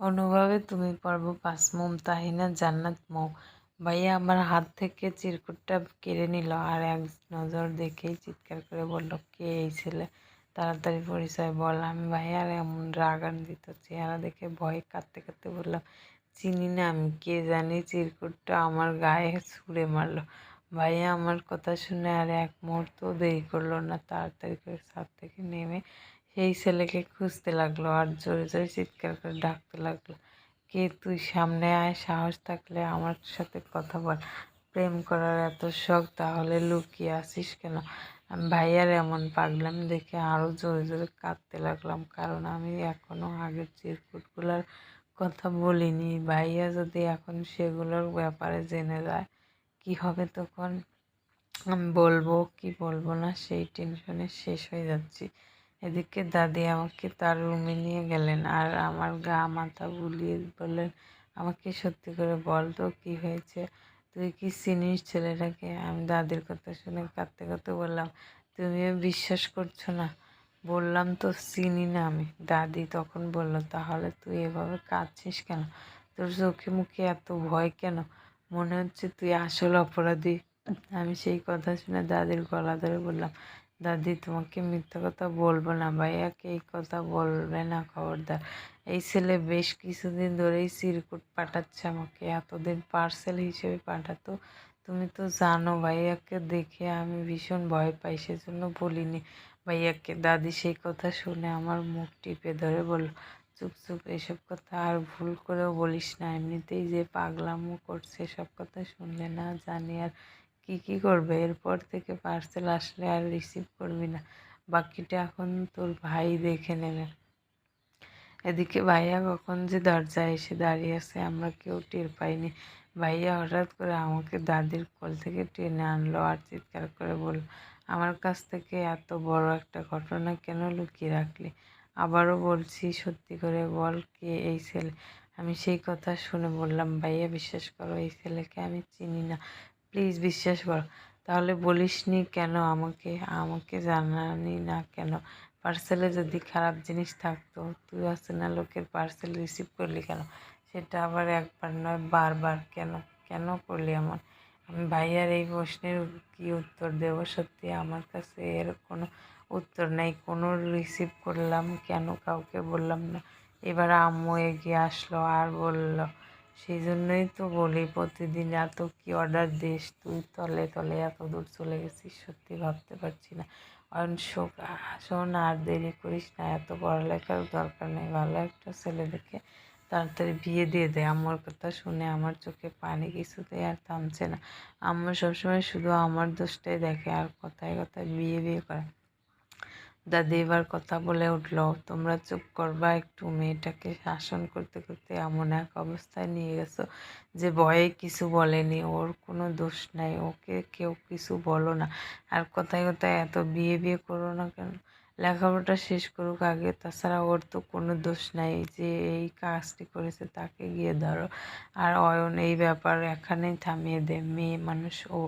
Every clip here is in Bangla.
অনুভবে তুমি পর্ব পাঁচ মোম তাহিনা জান্নাত মৌ ভাইয়া, আমার হাত থেকে চিরকুটটা কেড়ে নিল আর এক নজর দেখেই চিৎকার করে বলল, কে এই ছেলে? তাড়াতাড়ি পরিচয় বল। আমি ভাইয়ার এমন রাগান্বিত চেহারা দেখে ভয়ে কাঁদতে কাঁদতে বললাম, চিনি না আমি, কে জানি চিরকুটটা আমার গায়ে ছুঁড়ে মারলো। ভাইয়া, আমার কথা শুনে আর এক মুহূর্ত দেরি করল না, তাড়াতাড়ি করে ছাদ থেকে নেমে সেই ছেলেকে খুঁজতে লাগল আর জোরে জোরে চিৎকার করে ডাকতে লাগল। কে তুই? সামনে আয়, সাহস থাকলে আমার সাথে কথা বল। প্রেম করার এত শখ, তাহলে লুকিয়ে আসিস কেন? ভাইয়ার এমন পাগলাম দেখে আরও জোরে জোরে কাঁদতে লাগলাম, কারণ আমি এখনও আগের চিরকুটগুলোর কথা বলিনি। ভাইয়া যদি এখন সেগুলোর ব্যাপারে জেনে যায়, কি হবে তখন? বলব কি বলব না, সেই টেনশনে শেষ হয়ে যাচ্ছি। এদিকে দাদি আমাকে তার রুমে নিয়ে গেলেন আর আমার গা মাথা বুলিয়ে বললেন, আমাকে সত্যি করে বল তো, কী হয়েছে? তুই কি চিনিস ছেলেটাকে? আমি দাদির কথা শুনে কাঁদতে কাঁদতে বললাম, তুমিও বিশ্বাস করছ না? বললাম তো, চিনি না আমি। দাদি তখন বলল, তাহলে তুই এভাবে কাঁদছিস কেন? তোর চোখে মুখে এত ভয় কেন? মনে হচ্ছে তুই আসল অপরাধী। আমি সেই কথা শুনে দাদির গলা ধরে বললাম দাদি, তোমাকে মিথ্যা কথা বলব না ভাইয়াকে এই কথা বলবে না খবরদার। এই ছেলে বেশ কিছুদিন ধরেই সিরকুট পাঠাচ্ছে আমাকে, এতদিন পার্সেল হিসেবে পাঠাতো। তুমি তো জানো ভাইয়াকে দেখে আমি ভীষণ ভয় পাই, সেজন্য বলিনি। ভাইয়াকে দাদি সেই কথা শুনে আমার মুখ টিপে ধরে বলল, চুপ চুপ, এসব কথা আর ভুল করেও বলিস না। এমনিতেই যে পাগলামো করছে সব কথা শুনলে না জানি আর কি কি করবে? এরপর থেকে পার্সেল আসলে আর রিসিভ করবি না। বাকিটা এখন তোর ভাই দেখে নেবে। এদিকে ভাইয়া কখন যে দরজায় এসে দাঁড়িয়ে আছে আমরা কেউ টের পাইনি। ভাইয়া হঠাৎ করে আমাকে দাদির কোল থেকে টেনে আনলো, আর চিৎকার করে বলল, আমার কাছ থেকে এত বড় একটা ঘটনা কেন লুকিয়ে রাখলি? আবারও বলছি, সত্যি করে বল কে এই ছেলে? আমি সেই কথা শুনে বললাম, ভাইয়া, বিশ্বাস করো, এই ছেলেকে আমি চিনি না। প্লিজ বিশ্বাস কর, তাহলে বলিসনি কেন আমাকে? আমাকে জানানি না কেন? পার্সেলে যদি খারাপ জিনিস থাকতো, তুই আছে না লোকের পার্সেল রিসিভ করলি কেন? সেটা আবার একবার নয়, বারবার। কেন? কেন করলি আমার আমি ভাইয়ার এই প্রশ্নের কী উত্তর দেবো? সত্যি আমার কাছে এর কোনো উত্তর নেই। কোনো রিসিভ করলাম কেন? কাউকে বললাম না। এবার আম্মু এগিয়ে আসলো আর বলল সেই জন্যই তো বলি, প্রতিদিন এত কি অর্ডার দিস, তুই তলে তলে এত দূর চলে গেছিস, সত্যি ভাবতে পারছি না। অয়ন শোক, শোন আর দেরি করিস না, এত পড়ালেখার দরকার নেই, ভালো একটা ছেলে দেখে তাড়াতাড়ি বিয়ে দিয়ে দেয় আমার কথা শুনে আমার চোখে পানি কিছুতেই আর থামছে না। আম্মু সবসময় শুধু আমার দোষটাই দেখে আর কথায় কথায় বিয়ে বিয়ে করে। দাদি এবার কথা বলে উঠল, তোমরা চুপ করবা একটু, মেয়েটাকে শাসন করতে করতে এমন এক অবস্থায় নিয়ে গেছো যে ভয়ে কিছু বলেনি, ওর কোনো দোষ নাই, ওকে কেউ কিছু বলো না। আর কথায় কথায় এত বিয়ে বিয়ে করো না কেন? লেখাপড়াটা শেষ করুক আগে, তাছাড়া ওর তো কোনো দোষ নাই যে এই কাজটি করেছে, তাকে গিয়ে ধরো। আর অয়ন, এই ব্যাপার এখানেই থামিয়ে দে, মেয়ে মানুষ ও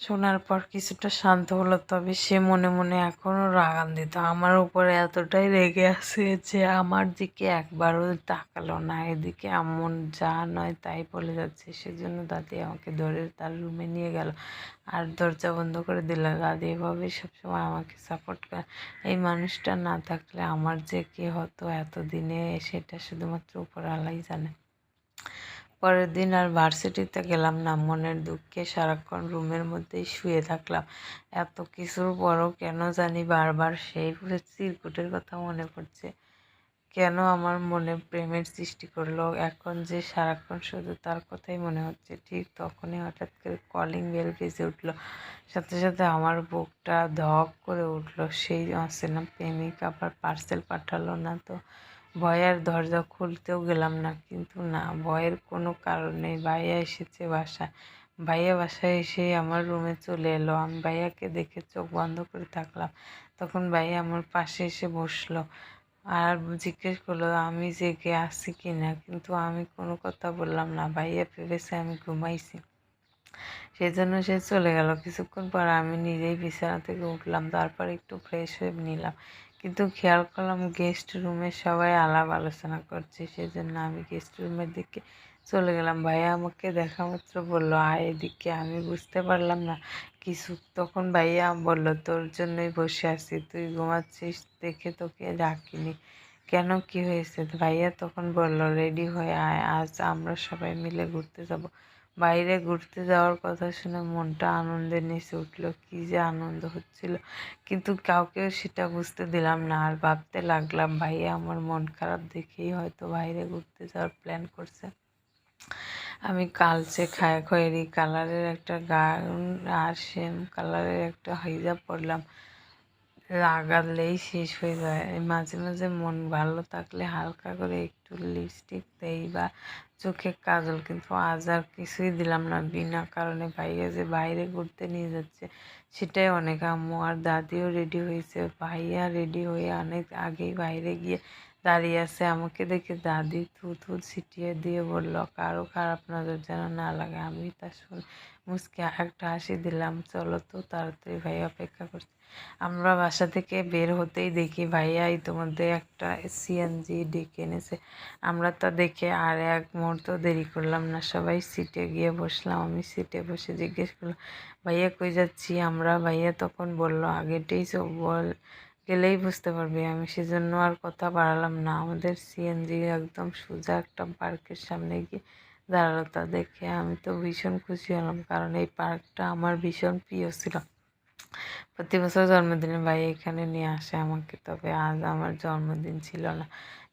শোনার পর কিছুটা শান্ত হলো, তবে সে মনে মনে এখনও রাগান্বিত। আমার উপরে এতটাই রেগে আছে যে আমার দিকে একবারও তাকালো না। এদিকে এমন যা নয় তাই বলে যাচ্ছে। সেজন্য দাদি আমাকে ধরে তার রুমে নিয়ে গেল আর দরজা বন্ধ করে দিল। দাদি এভাবে সবসময় আমাকে সাপোর্ট করে। এই মানুষটা না থাকলে আমার যে কী হতো এতদিনে সেটা শুধুমাত্র উপরওয়ালাই জানে। পরের দিন আর ভার্সিটিতে গেলাম না। মনের দুঃখে সারাক্ষণ রুমের মধ্যেই শুয়ে থাকলাম। এত কিছুর পরও কেন জানি বারবার সেই চিরকুটের কথা মনে পড়ছে। কেন আমার মনে প্রেমের সৃষ্টি করল? এখন যে সারাক্ষণ শুধু তার কথাই মনে হচ্ছে, ঠিক তখনই হঠাৎ করে কলিং বেল বেজে উঠল। সাথে সাথে আমার বুকটা ধক করে উঠল। সেই আছে না প্রেমিক আবার পার্সেল পাঠালো না তো। ভয়ের দরজা খুলতেও গেলাম না, কিন্তু না ভয়ের কোনো কারণ নেই ভাইয়া এসেছে বাসা ভাইয়া বাসায় এসে আমার রুমে চলে এলো। আমি ভাইয়াকে দেখে চোখ বন্ধ করে থাকলাম। তখন ভাইয়া আমার পাশে এসে বসল আর জিজ্ঞেস করল, আমি জেগে আছি কি না কিন্তু আমি কোনো কথা বললাম না। ভাইয়া ভেবেছে আমি ঘুমাইছি। সেই জন্য সে চলে গেল। কিছুক্ষণ পর আমি নিজেই বিছানা থেকে উঠলাম। তারপর একটু ফ্রেশ হয়ে নিলাম। কিন্তু খেয়াল করলাম গেস্ট রুমে সবাই আলাপ আলোচনা করছে, সেজন্য আমি গেস্ট রুমের দিকে চলে গেলাম। ভাইয়া আমাকে দেখা মাত্র বলল, আয় এদিকে। আমি বুঝতে পারলাম না। কিছু তখন ভাইয়া বলল, তোর জন্যই বসে আছি, তুই ঘুমাচ্ছিস, দেখে তোকে ডাকিনি। কেন? কি হয়েছে? ভাইয়া তখন বলল রেডি হয়ে আয়, আজ আমরা সবাই মিলে ঘুরতে যাব। বাইরে ঘুরতে যাওয়ার কথা শুনে মনটা আনন্দে নেচে উঠল। কি যে আনন্দ হচ্ছিল। কিন্তু কাউকেও সেটা বুঝতে দিলাম না। আর ভাবতে লাগলাম ভাইয়া আমার মন খারাপ দেখেই হয়তো বাইরে ঘুরতে যাওয়ার প্ল্যান করছে। আমি কালচে খায় খয়েরি কালারের একটা গাউন আর সেম কালারের একটা হিজাব পরলাম। লাগালেই শেষ হয়ে যায়। মাঝে মাঝে মন ভালো থাকলে হালকা করে একটু লিপস্টিক দেই বা চোখে কাজল, কিন্তু আজ আর কিছুই দিলাম না। বিনা কারণে ভাইয়া যে বাইরে ঘুরতে নিয়ে যাচ্ছে, সেটাই অনেক আম্মু। আর দাদিও রেডি হয়েছে। ভাইয়া রেডি হয়ে অনেক আগেই বাইরে গিয়ে দাঁড়িয়ে আছে। আমাকে দেখে দাদি থু থু ছিটিয়ে দিয়ে বলল, কারও খারাপ নজর যেন না লাগে। আমি তা শুনে মুসকে একটা হাসি দিলাম। চলো তো তাড়াতাড়ি ভাই অপেক্ষা করছে। আমরা বাসা থেকে বের হতেই দেখি ভাইয়া ইতিমধ্যে একটা সিএনজি ডেকে এনেছে। আমরা তা দেখে আর এক মুহূর্ত দেরি করলাম না, সবাই সিটে গিয়ে বসলাম। আমি সিটে বসে জিজ্ঞেস করলাম, ভাইয়া কই যাচ্ছি? আমরা, ভাইয়া তখন বলল আগেটেই সব বল, গেলেই বুঝতে পারবি। আমি সেজন্য আর কথা বাড়ালাম না। আমাদের সিএনজি একদম সোজা একটা পার্কের সামনে গিয়ে দাঁড়াল। তা দেখে আমি তো ভীষণ খুশি হলাম, কারণ এই পার্কটা আমার ভীষণ প্রিয় ছিল। প্রতি বছর জন্মদিনে ভাই এখানে নিয়ে আসে আমাকে, তবে আজ আমার জন্মদিন ছিল না।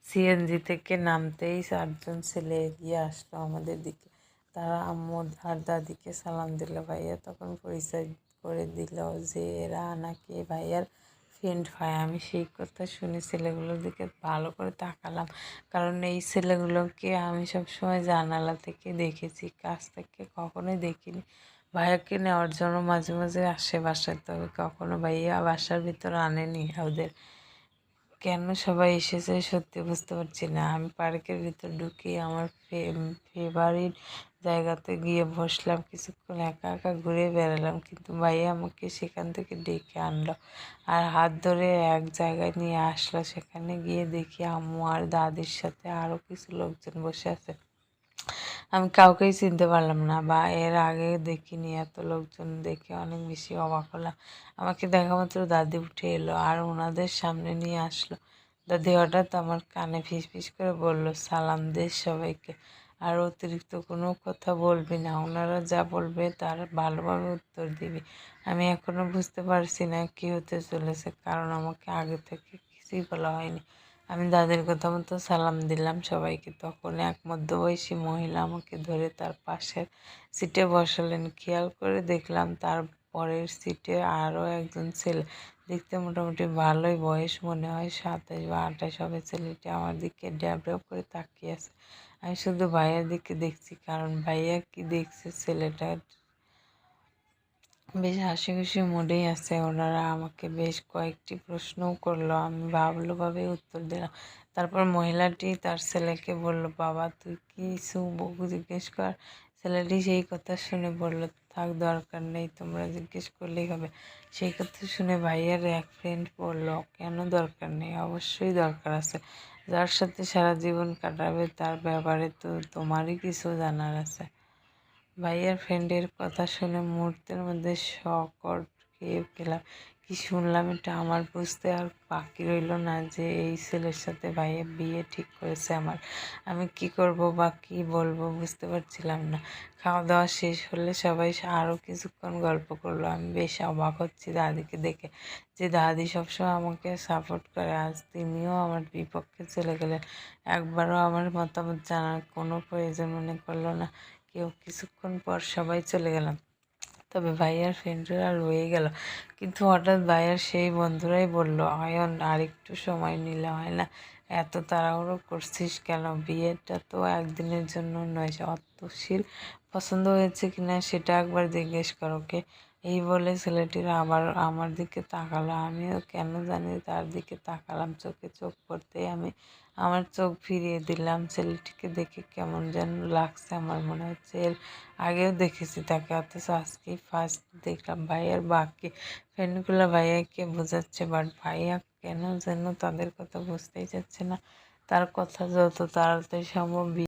সিএনজি থেকে নামতেই চারজন ছেলে এগিয়ে আসলো আমাদের দিকে। তারা আম্মু আর দাদিকে সালাম দিল, ভাইয়া তখন পরিচয় করে দিল যে এরা নাকি ভাইয়ার ফ্রেন্ড হয়। আমি সেই কথা শুনে ছেলেগুলোর দিকে ভালো করে তাকালাম, কারণ এই ছেলেগুলোকে আমি সবসময় জানালা থেকে দেখেছি, কাছ থেকে কখনোই দেখিনি। ভাইয়াকে নেওয়ার জন্য মাঝে মাঝে আসে বাসায়, তবে কখনো ভাইয়া বাসার ভিতর আনেনি ওদের। কেন সবাই এসেছে সত্যি বুঝতে পারছি না। আমি পার্কের ভিতর ঢুকি, আমার ফেভারিট জায়গাতে গিয়ে বসলাম, কিছুক্ষণ একা একা ঘুরে বেড়ালাম, কিন্তু ভাইয়া আমাকে সেখান থেকে ডেকে আনলো আর হাত ধরে এক জায়গায় নিয়ে আসলো। সেখানে গিয়ে দেখি আম্মু আর দাদির সাথে আরও কিছু লোকজন বসে আছে। আমি কাউকেই চিনতে পারলাম না বা এর আগে দেখিনি, এত লোকজন দেখে অনেক বেশি অবাক হলাম। আমাকে দেখা মাত্র দাদি উঠে এলো আর ওনাদের সামনে নিয়ে আসলো। দাদি হঠাৎ আমার কানে ফিস ফিস করে বলল, সালাম দে সবাইকে। আর অতিরিক্ত কোনো কথা বলবি না ওনারা যা বলবে তার ভালোভাবে উত্তর দিবি। আমি এখনও বুঝতে পারছি না কী হতে চলেছে, কারণ আমাকে আগে থেকে কিছুই বলা হয়নি। আমি দাদির কথা মতো সালাম দিলাম। সবাইকে তখন এক মধ্যবয়সী মহিলা আমাকে ধরে তার পাশের সিটে বসালেন। খেয়াল করে দেখলাম তার পরের সিটে আরও একজন ছেলে। দেখতে মোটামুটি ভালোই বয়স মনে হয়, সাতাশ বা আঠাশ হবে। ছেলেটি আমার দিকে ড্যাব করে তাকিয়ে আছে। আমি শুধু ভাইয়ার দিকে দেখছি, কারণ ভাইয়া কি দেখছে ছেলেটার বেশ হাসি খুশি মুডেই আছে। ওনারা আমাকে বেশ কয়েকটি প্রশ্নও করল। আমি ভাবলোভাবে উত্তর দিলাম। তারপর মহিলাটি তার ছেলেকে বলল, বাবা, তুই কিছু জিজ্ঞেস কর? ছেলেটি সেই কথা শুনে বলল, থাক, দরকার নেই, তোমরা জিজ্ঞেস করলেই হবে। সেই কথা শুনে ভাইয়ার এক ফ্রেন্ড বলল, কেন দরকার নেই? অবশ্যই দরকার আছে। যার সাথে সারা জীবন কাটাবে, তার ব্যাপারে তো তোমারই কিছু জানার আছে। ভাইয়ার ফ্রেন্ডের কথা শুনে মুহূর্তের মধ্যে শকট খেয়ে গেলাম কি শুনলাম এটা আমার বুঝতে আর বাকি রইল না যে এই ছেলের সাথে ভাইয়ের বিয়ে ঠিক করেছে আমার। আমি কি করব বা কি বলব বুঝতে পারছিলাম না। খাওয়া দাওয়া শেষ হলে সবাই আরও কিছুক্ষণ গল্প করল। আমি বেশ অবাক হচ্ছি দাদিকে দেখে যে দাদি সবসময় আমাকে সাপোর্ট করে। আজ তিনিও আমার বিপক্ষে চলে গেলেন। একবারও আমার মতামত জানার কোনো প্রয়োজন মনে করল না। কেউ কিছুক্ষণ পর সবাই চলে গেলাম তবে ভাইয়ার ফ্রেন্ডরা রয়ে গেল। কিন্তু হঠাৎ ভাইয়ার সেই বন্ধুরাই বলল, অয়ন, আরেকটু সময় নিলে হয় না? এত তাড়াহুড়ো করছিস কেন? বিয়েটা তো একদিনের জন্য নয় অতশীল পছন্দ হয়েছে কিনা সেটা একবার জিজ্ঞেস করো, ওকে? এই বলে ছেলেটির আবার আমার দিকে তাকালো। আমিও কেন জানি তার দিকে তাকালাম। চোখে চোখ পড়তেই আমি আমার চোখ ফিরিয়ে দিলাম। ছেলেটিকে দেখে কেমন যেন লাগছে আমার মনে হচ্ছে। এর আগেও দেখেছি তাকে, অথচ আজকেই ফার্স্ট দেখলাম। ভাইয়ার বাকি ফ্রেন্ডগুলো ভাইয়াকে বোঝাচ্ছে বাট ভাইয়া কেন যেন তাদের কথা বুঝতেই চাচ্ছে না। তার কথা যত তাড়াতাড়ি সম্ভব